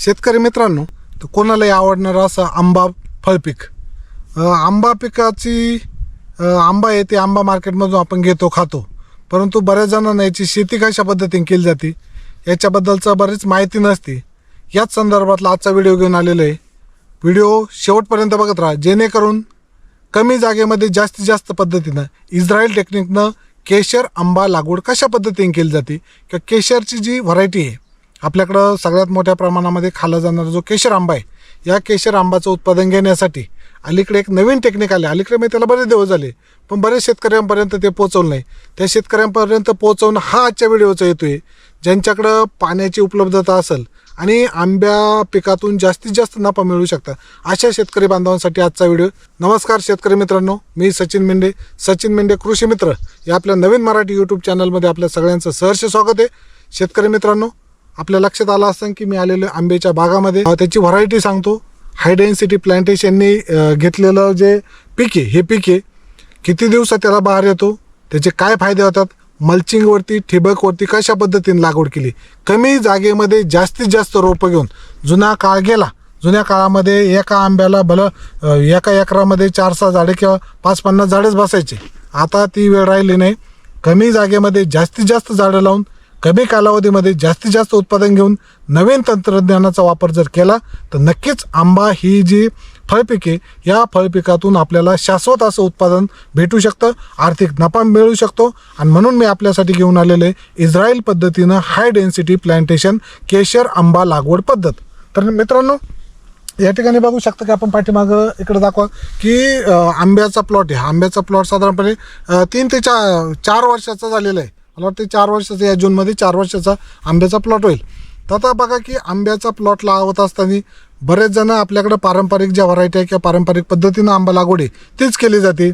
शेतकरी मित्रांनो तर कोणालाही आवडणारं असा आंबा फळपीक आंबा पिकाची आंबा आहे आंबा मार्केटमधून आपण घेतो खातो. परंतु बऱ्याच जणांना याची शेती कशा पद्धतीने केली जाते याच्याबद्दलचं बरीच माहिती नसते. याच संदर्भातला आजचा व्हिडिओ घेऊन आलेला आहे. व्हिडिओ शेवटपर्यंत बघत राहा जेणेकरून कमी जागेमध्ये जास्तीत जास्त पद्धतीनं इस्रायल टेक्निकनं केशर आंबा लागवड कशा पद्धतीने केली जाते किंवा केशरची जी व्हरायटी आहे आपल्याकडं सगळ्यात मोठ्या प्रमाणामध्ये खाला जाणारा जो केशर आंबा आहे या केशर आंबाचं उत्पादन घेण्यासाठी अलीकडे एक नवीन टेक्निक आले. अलीकडे मी त्याला बरेच दिवस झाले पण बरेच शेतकऱ्यांपर्यंत ते पोहोचवलं नाही. त्या शेतकऱ्यांपर्यंत पोहोचवणं हा आजच्या व्हिडिओचा येतो आहे. ज्यांच्याकडं पाण्याची उपलब्धता असेल आणि आंब्या पिकातून जास्तीत जास्त नफा मिळू शकता अशा शेतकरी बांधवांसाठी आजचा व्हिडिओ. नमस्कार शेतकरी मित्रांनो मी सचिन मेंढे सचिन मेंढे कृषी मित्र या आपल्या नवीन मराठी यूट्यूब चॅनलमध्ये आपल्या सगळ्यांचं सहर्ष स्वागत आहे. शेतकरी मित्रांनो आपल्या लक्षात आलं असतं की मी आलेलो आंब्याच्या बागामध्ये. त्याची व्हरायटी सांगतो. हाय डेन्सिटी प्लांटेशननी अं, घेतलेलं जे पीक आहे हे पीक आहे किती दिवसात त्याला बाहेर येतो? त्याचे काय फायदे होतात? मल्चिंगवरती ठिबकवरती कशा पद्धतीने लागवड केली? कमी जागेमध्ये जास्तीत जास्त रोपं घेऊन जुना काळ गेला. जुन्या काळामध्ये एका आंब्याला भलं एका एकरामध्ये चार सहा झाडे किंवा पाच पन्नास झाडेच बसायचे. आता ती वेळ राहिली नाही. कमी जागेमध्ये जास्तीत जास्त झाडं लावून कमी कालावधीमध्ये जास्तीत जास्त उत्पादन घेऊन नवीन तंत्रज्ञानाचा वापर जर केला तर नक्कीच आंबा ही जी फळपिके या फळपिकातून आपल्याला शाश्वत असं उत्पादन भेटू शकतं आर्थिक नफा मिळू शकतो. आणि म्हणून मी आपल्यासाठी घेऊन आलेले इस्रायल पद्धतीनं हाय डेन्सिटी प्लांटेशन केशर आंबा लागवड पद्धत. तर मित्रांनो या ठिकाणी बघू शकता की आपण पाठीमागं इकडे दाखवा की आंब्याचा प्लॉट आहे. हा आंब्याचा प्लॉट साधारणपणे तीन ते चार चार वर्षाचा झालेला आहे. मला वाटतं चार वर्षाचा या जूनमध्ये चार वर्षाचा आंब्याचा प्लॉट होईल. तर आता बघा की आंब्याचा प्लॉट लावत असताना बरेच जण आपल्याकडे पारंपरिक ज्या व्हरायटी आहे किंवा पारंपरिक पद्धतीनं आंबा लागवड आहे तीच केली जाते.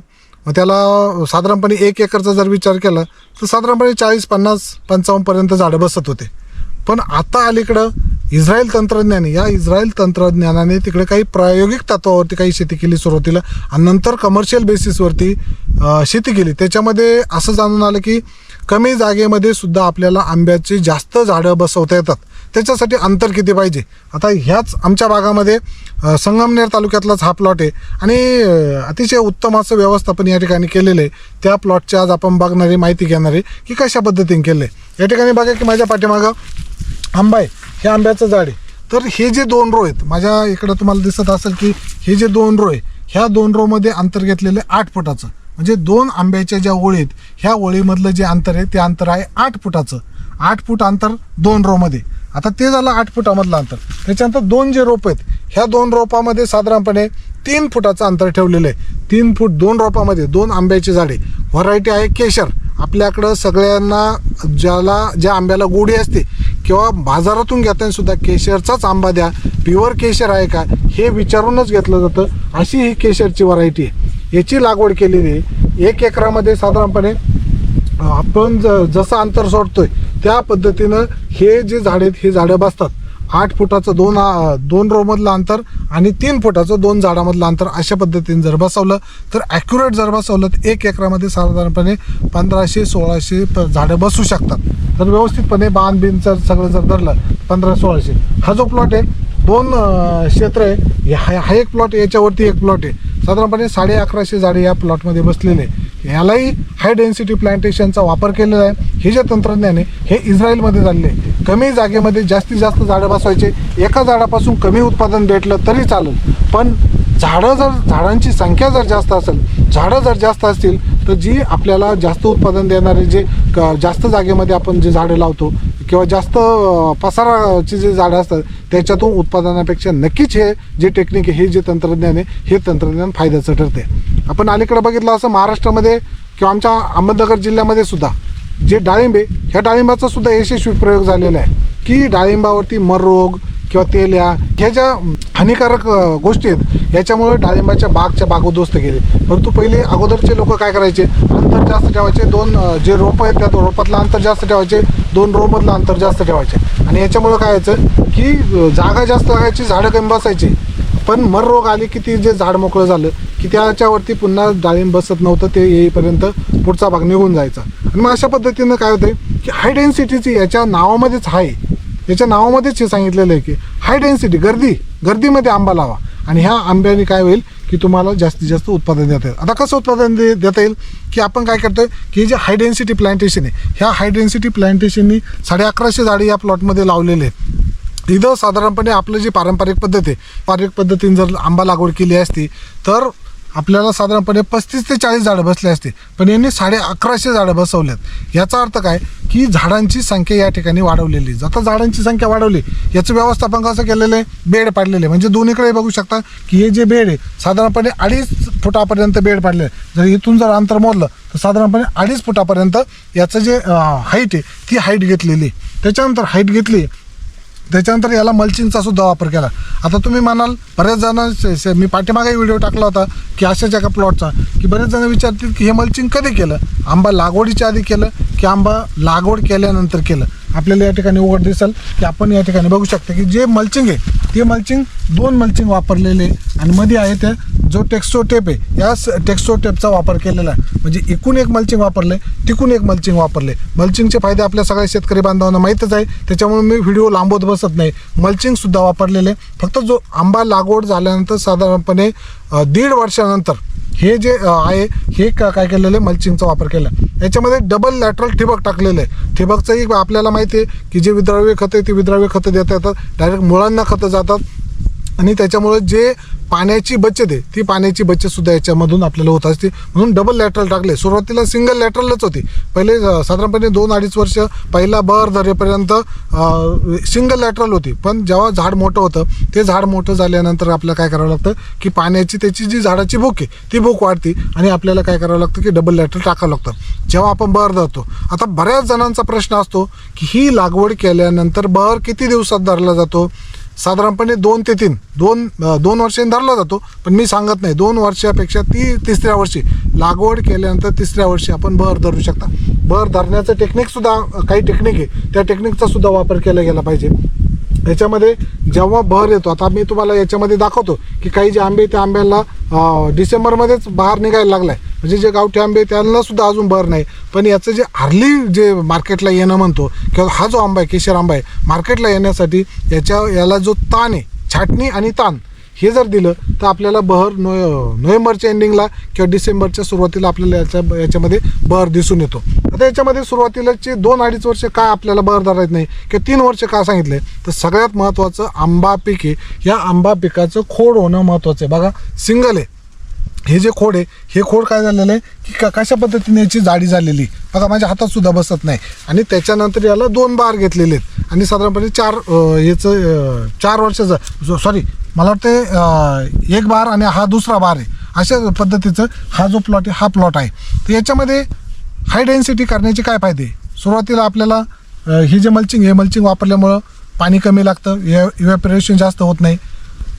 मग त्याला साधारणपणे एक एकरचा जर विचार केला तर साधारणपणे चाळीस पन्नास पंचावन्नपर्यंत झाडं बसत होते. पण आता अलीकडं इस्रायल तंत्रज्ञान या इस्रायल तंत्रज्ञानाने तिकडे काही प्रायोगिक तत्वावरती काही शेती केली सुरुवातीला आणि नंतर कमर्शियल बेसिसवरती शेती केली. त्याच्यामध्ये असं जाणून आलं की कमी जागेमध्ये सुद्धा आपल्याला आंब्याची जास्त झाडं बसवता येतात. त्याच्यासाठी अंतर किती पाहिजे? आता ह्याच आमच्या भागामध्ये संगमनेर तालुक्यातलाच हा प्लॉट आहे. आणि अतिशय उत्तम असं व्यवस्थापन या ठिकाणी केलेलं आहे. त्या प्लॉटची आज आपण बघणारी माहिती घेणार आहे की कशा पद्धतीने केलं आहे या ठिकाणी बघा की माझ्या पाठीमागं आंबा आहे हे आंब्याचं झाड आहे. तर हे जे दोन रो आहेत माझ्या इकडं तुम्हाला दिसत असेल की हे जे दोन रो आहे ह्या दोन रोमध्ये अंतर घेतलेलं आहे आठ फुटाचं. म्हणजे दोन आंब्याच्या ज्या ओळी आहेत ह्या ओळीमधलं जे अंतर आहे ते अंतर आहे आठ फुटाचं. आठ फूट अंतर दोन रोमध्ये आता ते झालं आठ फुटामधलं अंतर. त्याच्यानंतर दोन जे रोप आहेत ह्या दोन रोपामध्ये साधारणपणे तीन फुटाचं अंतर ठेवलेलं आहे. तीन फूट दोन रोपामध्ये दोन आंब्याची झाडे. व्हरायटी आहे केशर. आपल्याकडं सगळ्यांना ज्याला ज्या आंब्याला गोडी असते किंवा बाजारातून घेताना सुद्धा केशरचाच आंबा द्या. प्युअर केशर आहे का? हे विचारूनच घेतलं जातं. अशी ही केशरची व्हरायटी आहे. याची लागवड केलेली आहे. एक एकरामध्ये साधारणपणे आपण ज जसं अंतर सोडतोय त्या पद्धतीनं हे जे झाड आहेत हे झाडं बसतात. आठ फुटाचं दोन दोन रोमधलं अंतर आणि तीन फुटाचं दोन झाडामधलं अंतर अशा पद्धतीने जर बसवलं तर ॲक्युरेट जर बसवलं तर एक एकरामध्ये साधारणपणे पंधराशे सोळाशे प- झाडं बसू शकतात. तर व्यवस्थितपणे बांध बिन जर सगळं जर धरलं पंधरा सोळाशे. हा जो प्लॉट आहे दोन क्षेत्र आहे हा हा एक प्लॉट याच्यावरती एक प्लॉट आहे. साधारणपणे साडे अकराशे झाडे या प्लॉटमध्ये बसलेले आहे हाय डेन्सिटी प्लांटेशनचा वापर केलेला आहे. हे जे तंत्रज्ञान आहे हे इस्रायलमध्ये झालेले आहे. कमी जागेमध्ये जास्तीत जास्त झाडं बसवायचे. एका झाडापासून कमी उत्पादन भेटलं तरी चालेल. पण झाडं जर झाडांची संख्या जर जास्त असेल झाडं जर जास्त असतील तर जी आपल्याला जास्त उत्पादन देणारे जे क- जास्त जागेमध्ये आपण जे झाडं लावतो किंवा जास्त पसाराची जे झाडं असतात त्याच्यातून उत्पादनापेक्षा नक्कीच हे जे टेक्निक आहे हे जे तंत्रज्ञान आहे हे तंत्रज्ञान फायद्याचं ठरते आपण अलीकडे बघितलं असं महाराष्ट्रामध्ये किंवा आमच्या अहमदनगर जिल्ह्यामध्ये सुद्धा जे डाळिंबे ह्या डाळिंबाचा सुद्धा यशस्वी प्रयोग झालेला आहे. की डाळिंबावरती मर रोग किंवा तेल्या ह्या ज्या हानिकारक गोष्टी आहेत याच्यामुळे डाळिंबाच्या बागच्या बाग उद्ध्वस्त केले. परंतु पहिले अगोदरचे लोक काय करायचे? अंतर जास्त ठेवायचे. दोन जे रोपं आहेत त्या रोपातलं अंतर जास्त ठेवायचे. दोन रोमधलं अंतर जास्त ठेवायचे. आणि याच्यामुळे काय व्हायचं की जागा जास्त लागायची झाडं कमी बसायची. पण मर रोग आले की ती जे झाड मोकळं झालं की त्याच्यावरती पुन्हा डाळिंब बसत नव्हतं ते येईपर्यंत पुढचा भाग निघून जायचा. आणि मग अशा पद्धतीनं काय होतंय की हाय डेन्सिटीची याच्या नावामध्येच आहे. याच्या नावामध्येच हे सांगितलेलं आहे की हाय डेन्सिटी गर्दी गर्दीमध्ये आंबा लावा. आणि ह्या आंब्याने काय होईल की तुम्हाला जास्तीत जास्त उत्पादन देता येईल. आता कसं उत्पादन दे देता येईल? की आपण काय करतोय? की हे जे हाय डेन्सिटी प्लांटेशन आहे ह्या हाय डेन्सिटी प्लांटेशननी साडे अकराशे झाडे या प्लॉटमध्ये लावलेले आहेत. इथं साधारणपणे आपलं जी पारंपरिक पद्धत आहे पारंपरिक पद्धतीने जर आंबा लागवड केली असती तर आपल्याला साधारणपणे पस्तीस ते चाळीस झाडं बसले असते पण यांनी साडे अकराशे झाडं बसवल्यात याचा अर्थ काय की झाडांची संख्या या ठिकाणी वाढवलेली आहे. आता झाडांची संख्या वाढवली याचं व्यवस्थापन कसं केलेलं आहे बेड पाडलेले आहे. म्हणजे दोन्हीकडे बघू शकता की हे जे बेड आहे साधारणपणे अडीच फुटापर्यंत बेड पाडले आहे. जर इथून जर अंतर मोजलं तर साधारणपणे अडीच फुटापर्यंत याचं जे हाईट आहे ती हाईट घेतलेली त्याच्यानंतर हाईट घेतली त्याच्यानंतर याला मल्चिंगचा सुद्धा वापर केला. आता तुम्ही म्हणाल बऱ्याच जण मी पाठीमागे व्हिडिओ टाकला होता की अशाच एका प्लॉटचा की बरेच जण विचारतील की हे मल्चिंग कधी केलं? आंबा लागवडीच्या आधी केलं की आंबा लागवड केल्यानंतर केलं? आपल्याला या ठिकाणी उघड दिसेल की आपण या ठिकाणी बघू शकतो की जे मल्चिंग आहे ते मल्चिंग दोन मल्चिंग वापरलेले आणि मध्ये आहे ते जो टेक्स्टो टेप आहे या टेक्स्टो टेपचा वापर केलेला आहे. म्हणजे एकूण एक मल्चिंग वापरले तिकून एक मल्चिंग वापरले मल्चिंगचे फायदे आपल्या सगळ्या शेतकरी बांधवांना माहीतच आहे. त्याच्यामुळे मी व्हिडिओ लांबवत बसत नाही. मल्चिंगसुद्धा वापरलेले फक्त जो आंबा लागवड झाल्यानंतर साधारणपणे दीड वर्षानंतर हे जे आहे हे का काय केलेलं आहे? मल्चिंगचा वापर केला. याच्यामध्ये डबल लॅटरल ठिबक टाकलेलं आहे. ठिबकचंही आपल्याला माहिती आहे की जे विद्राव्य खतं आहे ती विद्राव्य खतं देता येतात. डायरेक्ट मुळांना खतं जातात. आणि त्याच्यामुळे जे पाण्याची बचत आहे ती पाण्याची बचत सुद्धा याच्यामधून आपल्याला होत असते. म्हणून डबल लॅटरल टाकले. सुरुवातीला सिंगल लॅटरलच होती. पहिले साधारणपणे दोन अडीच वर्ष पहिला बर धरेपर्यंत सिंगल लॅटरल होती. पण जेव्हा झाड मोठं होतं ते झाड मोठं झाल्यानंतर आपल्याला काय करावं लागतं की पाण्याची त्याची जी झाडाची भूक आहे ती भूक वाढते आणि आपल्याला काय करावं लागतं की डबल लॅटरल टाकावं लागतं. जेव्हा आपण बहर धरतो आता बऱ्याच जणांचा प्रश्न असतो की ही लागवड केल्यानंतर बहर किती दिवसात धरला जातो? साधारणपणे दोन ते तीन दोन दोन वर्षांनी धरला जातो पण मी सांगत नाही. दोन वर्षापेक्षा ती तिसऱ्या वर्षी. लागवड केल्यानंतर तिसऱ्या वर्षी आपण भर धरू शकता. भर धरण्याचं टेक्निकसुद्धा काही टेक्निक आहे. त्या टेक्निकचा सुद्धा वापर केला गेला पाहिजे. याच्यामध्ये जेव्हा बहर येतो आता मी तुम्हाला याच्यामध्ये दाखवतो की काही जे आंबे त्या आंब्याला डिसेंबरमध्येच बहार निघायला लागलाय. म्हणजे जे गावठी आंबे त्यांना सुद्धा अजून भर नाही. पण याचं जे अर्ली जे मार्केटला येणं म्हणतो किंवा हा जो आंबा आहे केशर आंबा आहे मार्केटला येण्यासाठी याच्या याला जो ताण आहे छाटणी आणि ताण हे जर दिलं तर आपल्याला बहर नो नोव्हेंबरच्या एंडिंगला किंवा डिसेंबरच्या सुरुवातीला आपल्याला याच्या याच्यामध्ये बहर दिसून येतो. आता याच्यामध्ये सुरुवातीलाचे दोन अडीच वर्ष का आपल्याला बहर धरायचं नाही किंवा तीन वर्ष का सांगितले तर सगळ्यात महत्त्वाचं आंबा पिके या आंबा पिकाचं खोड होणं महत्त्वाचं आहे. बघा सिंगल आहे. हे जे खोड आहे हे खोड काय झालेलं आहे की क कशा पद्धतीने याची जाडी झालेली? बघा माझ्या हातात सुद्धा बसत नाही. आणि त्याच्यानंतर याला दोन बार घेतलेले आहेत. आणि साधारणपणे चार याचं चार वर्षाचं सॉरी मला वाटतं एक बार आणि हा दुसरा बार आहे. अशा पद्धतीचं हा जो प्लॉट आहे हा प्लॉट आहे. तर याच्यामध्ये हाय डेन्सिटी करण्याचे काय फायदे सुरुवातीला आपल्याला हे ही जे मल्चिंग हे मल्चिंग वापरल्यामुळं पाणी कमी लागतं इव्हॅपरेशन जास्त होत नाही.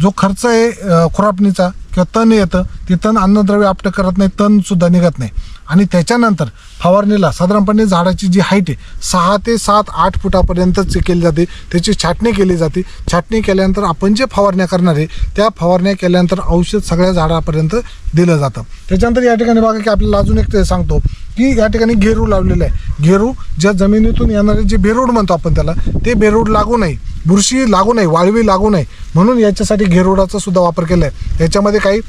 जो खर्च आहे खुरापणीचा किंवा तण येतं ते तण अन्नद्रव्य आपटं करत नाही तण सुद्धा निघत नाही. आणि त्याच्यानंतर फवारणीला साधारणपणे झाडाची जी हाईट आहे सहा ते सात आठ फुटापर्यंतच केली जाते. त्याची छाटणी केली जाते. छाटणी केल्यानंतर आपण जे फवारण्या करणार आहे त्या फवारण्या केल्यानंतर औषध सगळ्या झाडापर्यंत दिलं जातं. त्याच्यानंतर या ठिकाणी बघा की आपल्याला अजून एक सांगतो की या ठिकाणी घेरू लावलेलं आहे. घेरू ज्या जमिनीतून येणारे जे बेरूड म्हणतो आपण त्याला ते बेरूड लागू नये. बुरशी लागू नये वाळवी लागू नये. म्हणून याच्यासाठी घेरुडाचा सुद्धा वापर केला आहे. याच्यामध्ये काही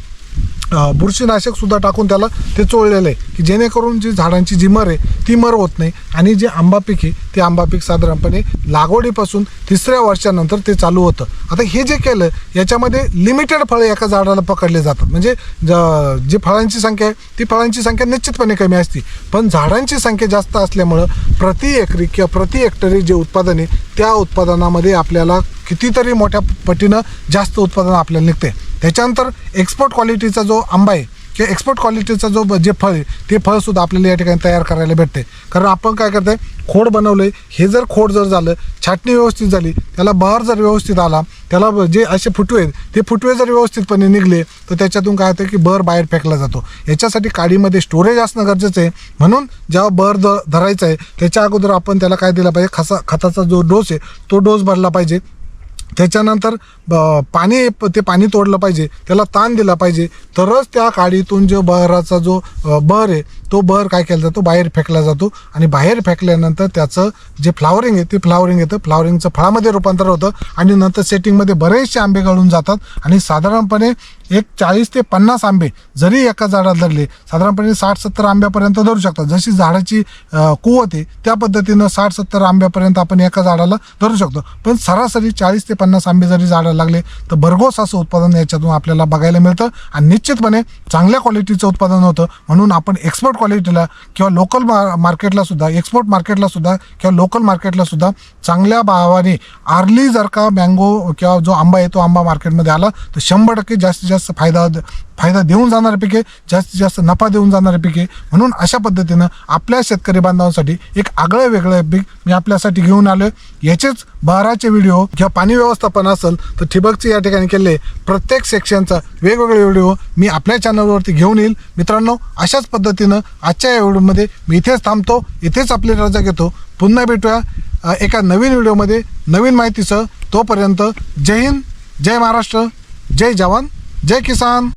बुरशीनाशक सुद्धा टाकून त्याला ते चोळलेलं आहे की जेणेकरून जी झाडांची जी मर आहे ती मर होत नाही आणि जे आंबा पीक आहे ते आंबा पीक साधारणपणे लागवडीपासून तिसऱ्या वर्षानंतर ते चालू होतं. आता हे जे केलं याच्यामध्ये लिमिटेड फळं एका झाडाला पकडले जातात. म्हणजे ज- जी फळांची संख्या आहे ती फळांची संख्या निश्चितपणे कमी असते. पण झाडांची संख्या जास्त असल्यामुळं प्रति एकरी किंवा प्रति हेक्टरी जे उत्पादन आहे त्या उत्पादनामध्ये आपल्याला कितीतरी मोठ्या पटीनं जास्त उत्पादन आपल्याला निघते त्याच्यानंतर एक्सपोर्ट क्वालिटीचा जो आंबा आहे किंवा एक्सपोर्ट क्वालिटीचा जो जे फळ आहे ते फळसुद्धा आपल्याला या ठिकाणी तयार करायला भेटते कारण आपण काय करतोय खोड बनवलं हे जर खोड जर झालं छाटणी व्यवस्थित झाली त्याला बहर जर व्यवस्थित आला त्याला जे असे फुटवे आहेत ते फुटवे जर व्यवस्थितपणे निघले तर त्याच्यातून काय होतं की बहर बाहेर फेकला जातो. याच्यासाठी काडीमध्ये स्टोरेज असणं गरजेचं आहे. म्हणून जेव्हा बहर द धरायचा आहे त्याच्या अगोदर आपण त्याला काय दिला पाहिजे? खसा खताचा जो डोस आहे तो डोस भरला पाहिजे. त्याच्यानंतर ब- पाणी ते पाणी तोडलं पाहिजे त्याला ताण दिला पाहिजे. तरच त्या काडीतून जो बहराचा जो बहर आहे तो बहर काय केला जातो? बाहेर फेकला जातो आणि बाहेर फेकल्यानंतर त्याचं जे फ्लावरिंग आहे ते फ्लावरिंग येतं. फ्लावरिंगचं फळामध्ये रूपांतर होतं आणि नंतर सेटिंगमध्ये बरेचसे आंबे गळून जातात आणि साधारणपणे एक चाळीस ते पन्नास आंबे जरी एका झाडाला धरले साधारणपणे साठ सत्तर आंब्यापर्यंत धरू शकतात. जशी झाडाची कुवत आहे त्या पद्धतीनं साठ सत्तर आंब्यापर्यंत आपण एका झाडाला धरू शकतो. पण सरासरी चाळीस ते पन्नास आंबे जरी झाडाला लागले तर भरघोस असं उत्पादन याच्यातून आपल्याला बघायला मिळतं आणि निश्चितपणे चांगल्या क्वालिटीचं उत्पादन होतं. म्हणून आपण एक्सपर्ट क्वालिटीला किंवा लोकल मार्केटला सुद्धा एक्सपोर्ट मार्केटला सुद्धा किंवा लोकल मार्केटला सुद्धा चांगल्या भावाने आर्ली जर का मँगो किंवा जो आंबा आहे तो आंबा मार्केटमध्ये आला तर शंभर टक्के जास्तीत जास्त फायदा फायदा देऊन जाणारे पिके जास्तीत जास्त नफा देऊन जाणारे पिके. म्हणून अशा पद्धतीनं आपल्या शेतकरी बांधवांसाठी एक आगळं वेगळं पीक मी आपल्यासाठी घेऊन आलो याचेच बाराचे व्हिडिओ. किंवा पाणी व्यवस्थापन असेल तर ठिबकचे या ठिकाणी केले प्रत्येक सेक्शनचा वेगवेगळे व्हिडिओ मी आपल्या चॅनलवरती घेऊन येईल. मित्रांनो अशाच पद्धतीनं आजच्या या व्हिडिओमध्ये मी इथेच थांबतो. इथेच आपली रजा घेतो. पुन्हा भेटूया एका नवीन व्हिडिओमध्ये. नवीन माहितीसह तोपर्यंत जय हिंद जय महाराष्ट्र जय जवान जय किसान.